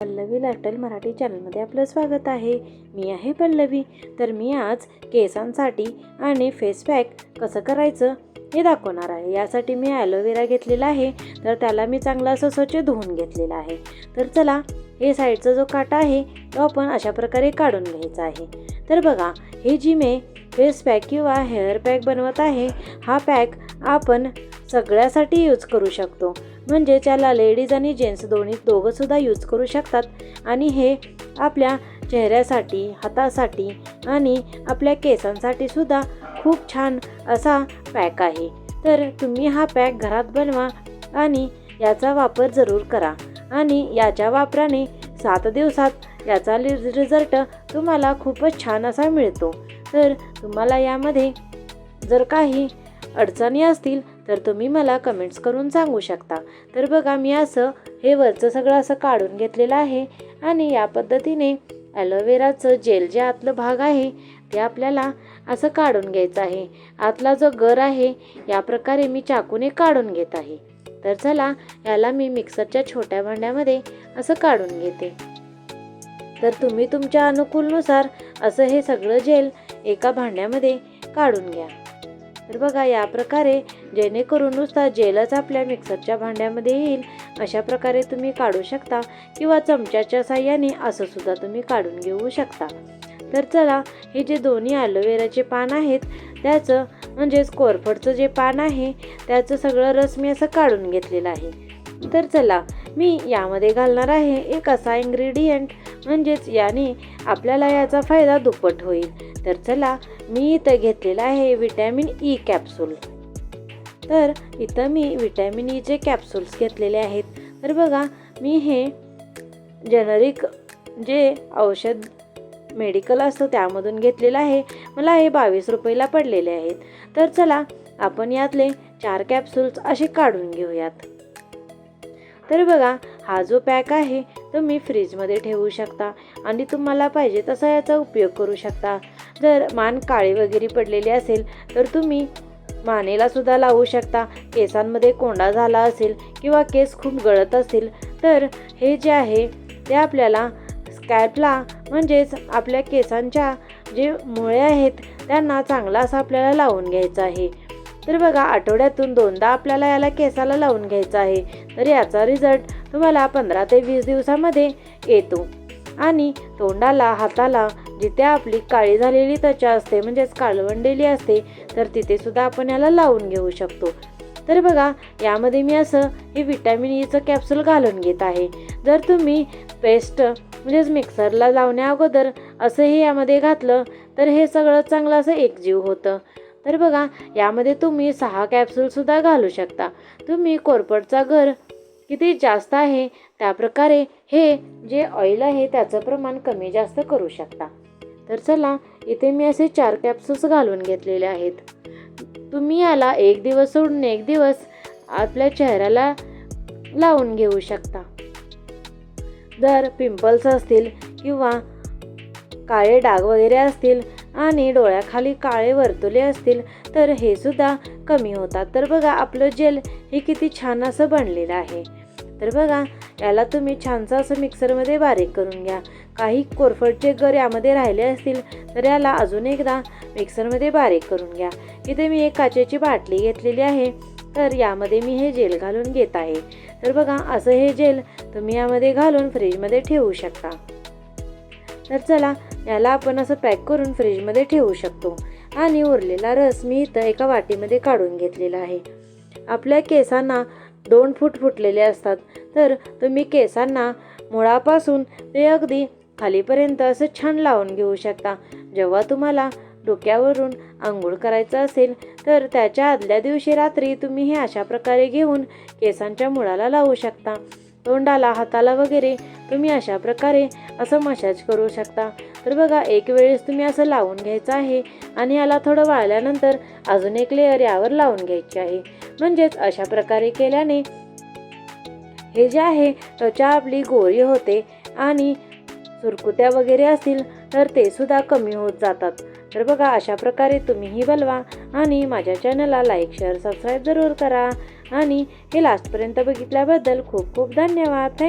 Pallavi lifestyle Marathi चॅनलमध्ये आपलं स्वागत आहे. मी आहे पल्लवी. तर मी आज केसांसाठी आणि फेस पॅक कसं करायचं हे दाखवणार आहे. यासाठी मी ॲलोवेरा घेतलेला आहे. तर त्याला मी चांगला असं स्वच्छ धुवून घेतलेलं आहे. तर चला हे साईडचा जो काटा आहे तो आपण अशा प्रकारे काढून घ्यायचा आहे. तर बघा हे जी मी फेस पॅक किंवा हेअर पॅक बनवत आहे हा पॅक आपण सगळ्यासाठी यूज करू शकतो. म्हणजे त्याला लेडीज आणि जेंट्स दोन्ही दोघंसुद्धा यूज करू शकतात. आणि हे आपल्या चेहऱ्यासाठी हातासाठी आणि आपल्या केसांसाठी सुद्धा खूप छान असा पॅक आहे. तर तुम्ही हा पॅक घरात बनवा आणि याचा वापर जरूर करा. आणि याच्या वापराने सात दिवसात याचा रिझल्ट तुम्हाला खूपच छान असा मिळतो. तर तुम्हाला यामध्ये जर काही अडचणी असतील तर तुम्ही मला कमेंट्स करून सांगू शकता. तर बघा मी असं हे वरचं सगळं असं काढून घेतलेलं आहे आणि या पद्धतीने ॲलोवेराचं जेल जे आतलं भाग आहे ते आपल्याला असं काढून घ्यायचं आहे. आतला जो गर आहे या प्रकारे मी चाकूने काढून घेत आहे. तर चला याला मी मिक्सरच्या छोट्या भांड्यामध्ये असं काढून घेते. तर तुम्ही तुमच्या अनुकूलनुसार असं हे सगळं जेल एका भांड्यामध्ये काढून घ्या. तर बघा या प्रकारे जेणेकरून नुसता जेलच आपल्या मिक्सरच्या भांड्यामध्ये येईल अशा प्रकारे तुम्ही काढू शकता किंवा चमच्याच्या साह्याने असं सुद्धा तुम्ही काढून घेऊ शकता. तर चला हे जे दोन्ही ॲलोवेराचे पान आहेत त्याचं म्हणजेच कोरफडचं जे पान आहे त्याचं सगळं रस मी असं काढून घेतलेलं आहे. तर चला मी यामध्ये घालणार आहे एक असा इन्ग्रेडियंट म्हणजेच याने आपल्याला याचा फायदा दुप्पट होईल. तर चला मी इथं घेतलेलं आहे विटॅमिन ई कॅप्सूल. तर इथं मी विटॅमिन ईचे कॅप्सूल्स घेतलेले आहेत. तर बघा मी हे जेनरिक जे औषध मेडिकल असतं त्यामधून घेतलेलं आहे. मला हे बावीस रुपयाला पडलेले आहेत. तर चला आपण यातले चार कॅप्सूल्स असे काढून घेऊयात. तर बघा हा जो पॅक आहे तो मी फ्रीजमध्ये ठेवू शकता आणि तुम्हाला पाहिजे तसा याचा उपयोग करू शकता. जर मान काळी वगैरे पडलेली असेल तर तुम्ही मानेला सुद्धा लावू शकता. केसांमध्ये कोंडा झाला असेल किंवा केस खूप गळत असेल तर हे जे आहे ते आपल्याला स्कॅपला म्हणजेच आपल्या केसांच्या जे मुळे आहेत त्यांना चांगला असा आपल्याला लावून घ्यायचा आहे. तर बघा आठवड्यातून दोनदा आपल्याला याला केसाला लावून घ्यायचा आहे. तर याचा रिझल्ट तुम्हाला पंधरा ते वीस दिवसामध्ये येतो. आणि तोंडाला हाताला जिथे आपली काळी झालेली त्वचा असते म्हणजेच काळवंडेली असते तर तिथे सुद्धा आपण याला लावून घेऊ शकतो. तर बघा यामध्ये मी असं हे विटॅमिन ईचं कॅप्सूल घालून घेत आहे. जर तुम्ही पेस्ट म्हणजेच मिक्सरला लावण्या अगोदर असंही यामध्ये घातलं तर हे सगळं चांगलं असं एकजीव होतं. तर बघा यामध्ये तुम्ही सहा कॅप्सूलसुद्धा घालू शकता. तुम्ही कोरपडचा घर किती जास्त आहे त्याप्रकारे हे जे ऑइल आहे त्याचं प्रमाण कमी जास्त करू शकता. तर चला इथे मी असे चार कॅप्सूल्स घालून घेतलेले आहेत. तुम्ही याला एक दिवस सोडून एक दिवस आपल्या चेहऱ्याला लावून घेऊ शकता. जर पिंपल्स असतील किंवा काळे डाग वगैरे असतील आणि डोळ्याखाली काळे वर्तुले असतील तर हे सुद्धा कमी होतात. तर बघा आपलं जेल हे किती छान असं बनलेलं आहे. तर बघा याला तुम्ही छानसं असं मिक्सरमध्ये बारीक करून घ्या. काही कोरफडचे गर यामध्ये राहिले असतील तर याला अजून एकदा मिक्सरमध्ये बारीक करून घ्या. इथे मी एक काचेची बाटली घेतलेली आहे तर यामध्ये मी हे जेल घालून घेत आहे. तर बघा असं हे जेल तुम्ही यामध्ये घालून फ्रीजमध्ये ठेवू शकता. तर चला याला आपण असं पॅक करून फ्रीजमध्ये ठेवू शकतो. आणि उरलेला रस मी इथं एका वाटीमध्ये काढून घेतलेला आहे. आपल्या केसांना दोन फूट फुटलेले असतात. तर तुम्ही केसांना मुळापासून ते अगदी खालीपर्यंत असं छान लावून घेऊ शकता. जेव्हा तुम्हाला डोक्यावरून आंघोळ करायचं असेल तर त्याच्या आदल्या दिवशी रात्री तुम्ही हे अशा प्रकारे घेऊन केसांच्या मुळाला लावू शकता. तोंडाला हाताला वगैरे तुम्ही अशा प्रकारे असं मसाज करू शकता. तर बघा एक वेळेस तुम्ही असं लावून घ्यायचं आहे आणि याला थोडं वाळल्यानंतर अजून एक लेअर यावर लावून घ्यायची आहे. म्हणजेच अशा प्रकारे केल्याने हे जे आहे त्वचा आपली गोरी होते आणि सुरकुत्या वगैरे असतील तर ते सुद्धा कमी होत जातात. तर बघा अशा प्रकारे तुम्हीही बनवा आणि माझ्या चॅनलला लाईक शेअर सबस्क्राईब जरूर करा. आणि हे लास्टपर्यंत बघितल्याबद्दल खूप खूप धन्यवाद. थँक